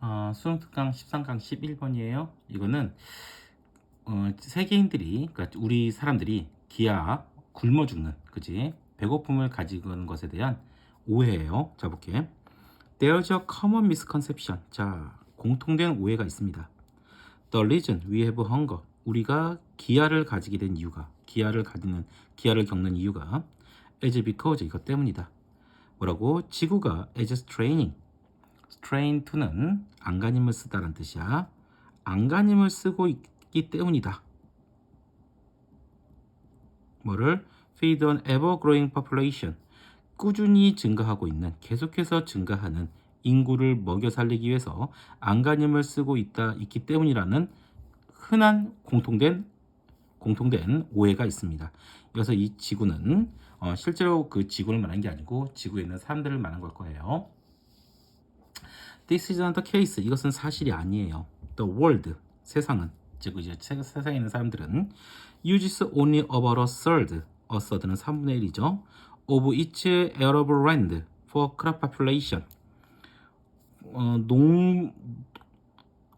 어, 수능특강 13강 11번이에요. 이거는 어, 세계인들이 그러니까 우리 사람들이 기아 굶어 죽는 그지 배고픔을 가지고 있는 것에 대한 오해예요. 자 볼게. There's a common misconception. 자 공통된 오해가 있습니다. The reason we have hunger. 우리가 기아를 가지게 된 이유가 기아를 가지는 기아를 겪는 이유가 is because 이것 때문이다. 뭐라고? 지구가 is straining. Strain to는 안간힘을 쓰다라는 뜻이야. 안간힘을 쓰고 있기 때문이다. 뭐를? feed an ever-growing population. 꾸준히 증가하고 있는, 계속해서 증가하는 인구를 먹여 살리기 위해서 안간힘을 쓰고 있다 있기 때문이라는 흔한 공통된 공통된 오해가 있습니다. 그래서 이 지구는 어, 실제로 그 지구를 말한 게 아니고 지구에 있는 사람들을 말한 걸 거예요. This is not the case. 이것은 사실이 아니에요. The world, 세상은 즉 이제 세- 세상에 있는 사람들은 uses only about a third. a third는 3분의 1이죠. of its arable land for crop population. 어, 농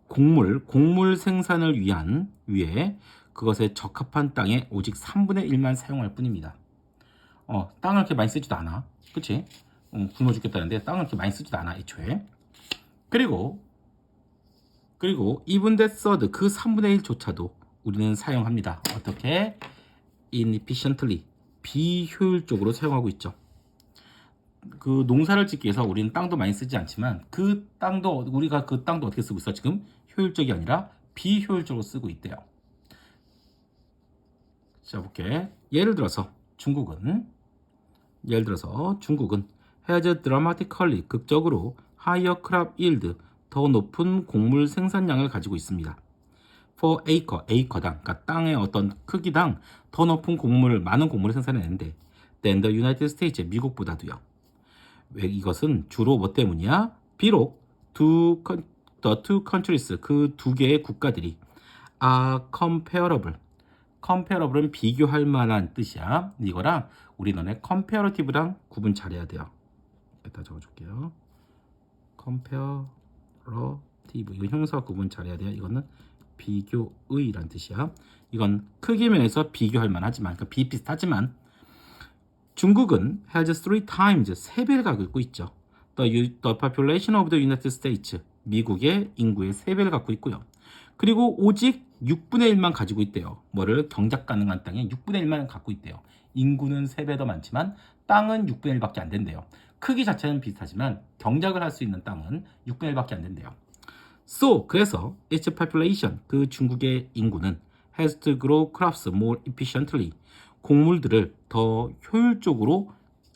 곡물 곡물 생산을 위한 위해 그것에 적합한 땅의 오직 3분의 1만 사용할 뿐입니다. 어, 땅을 그렇게 많이 쓰지도 않아. 그치? 어, 굶어 죽겠다는데 땅을 그렇게 많이 쓰지도 않아, 애초에. 그리고, 그리고 even that third, 그 3분의 1조차도 우리는 사용합니다. 어떻게? inefficiently, 비효율적으로 사용하고 있죠. 그 농사를 짓기 위해서 우리는 땅도 많이 쓰지 않지만 그 땅도 우리가 그 땅도 어떻게 쓰고 있어 지금 효율적이 아니라 비효율적으로 쓰고 있대요. 자 볼게. 예를 들어서 중국은 예를 들어서 중국은 has dramatically 극적으로 higher crop yield 더 높은 곡물 생산량을 가지고 있습니다. for acre acre당 그러니까 땅의 어떤 크기당 더 높은 곡물을 많은 곡물을 생산해내는데 than the United States 미국보다도요. 왜 이것은 주로 뭐 때문이야? 비록 두 컨- the two countries 그 두 개의 국가들이 are comparable. comparable은 비교할 만한 뜻이야. 이거랑 우리 너네 comparative랑 구분 잘해야 돼요. 여기다 적어줄게요. Comparative 이거 형사 구분 잘해야 돼요. 이거는 비교의란 뜻이야. 이건 크기 면에서 비교할 만하지만 그러니까 비슷하지만 중국은 has three times 세 배를 갖고 있고 있죠. The, the population of the United States 미국의 인구의 세 배를 갖고 있고요. 그리고 오직 6분의 1만 가지고 있대요. 뭐를 경작 가능한 땅에 6분의 1만 갖고 있대요. 인구는 3배 더 많지만 땅은 6분의 1밖에 안 된대요. 크기 자체는 비슷하지만 경작을 할 수 있는 땅은 6분의 1밖에 안 된대요. So, 그래서 its population, 그 중국의 인구는 has to grow crops more efficiently. 곡물들을 더 효율적으로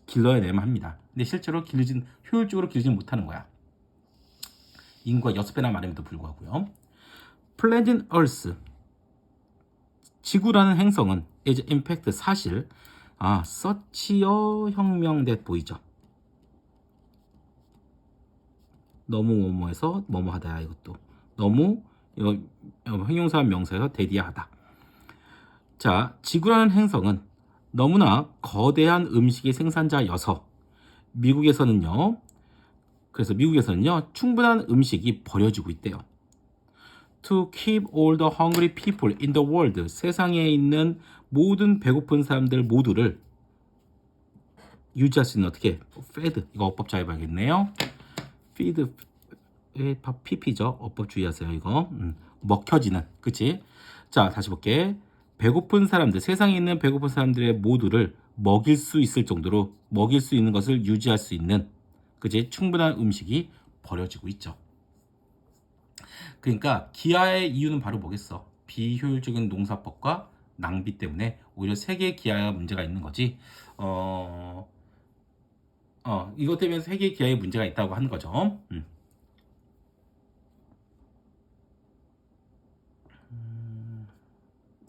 길러야만 합니다. 근데 실제로 길르진 효율적으로 길르진 못하는 거야. 인구가 6배나 많음에도 불구하고요. Planet Earth 지구라는 행성은 is in fact 사실 아 서치어 혁명 대 보이죠. 너무 뭐뭐해서 뭐뭐하다야 이것도 너무 이거 형용사 명사에서 대디하다. 자 지구라는 행성은 너무나 거대한 음식의 생산자여서 미국에서는요. 그래서 미국에서는요 충분한 음식이 버려지고 있대요. To keep all the hungry people in the world 세상에 있는 모든 배고픈 사람들 모두를 유지할 수 있는 어떻게 fed 이거 어법 잘 봐야겠네요. 밥 PP죠. 어법 주의하세요 이거 음, 먹혀지는 그치? 자 다시 볼게. 배고픈 사람들 세상에 있는 배고픈 사람들의 모두를 먹일 수 있을 정도로 먹일 수 있는 것을 유지할 수 있는 그치? 충분한 음식이 버려지고 있죠. 그러니까 기아의 이유는 바로 뭐겠어? 비효율적인 농사법과 낭비 때문에 오히려 세계 기아가 문제가 있는 거지. 어, 어, 이것 때문에 세계 기아에 문제가 있다고 하는 거죠. 음.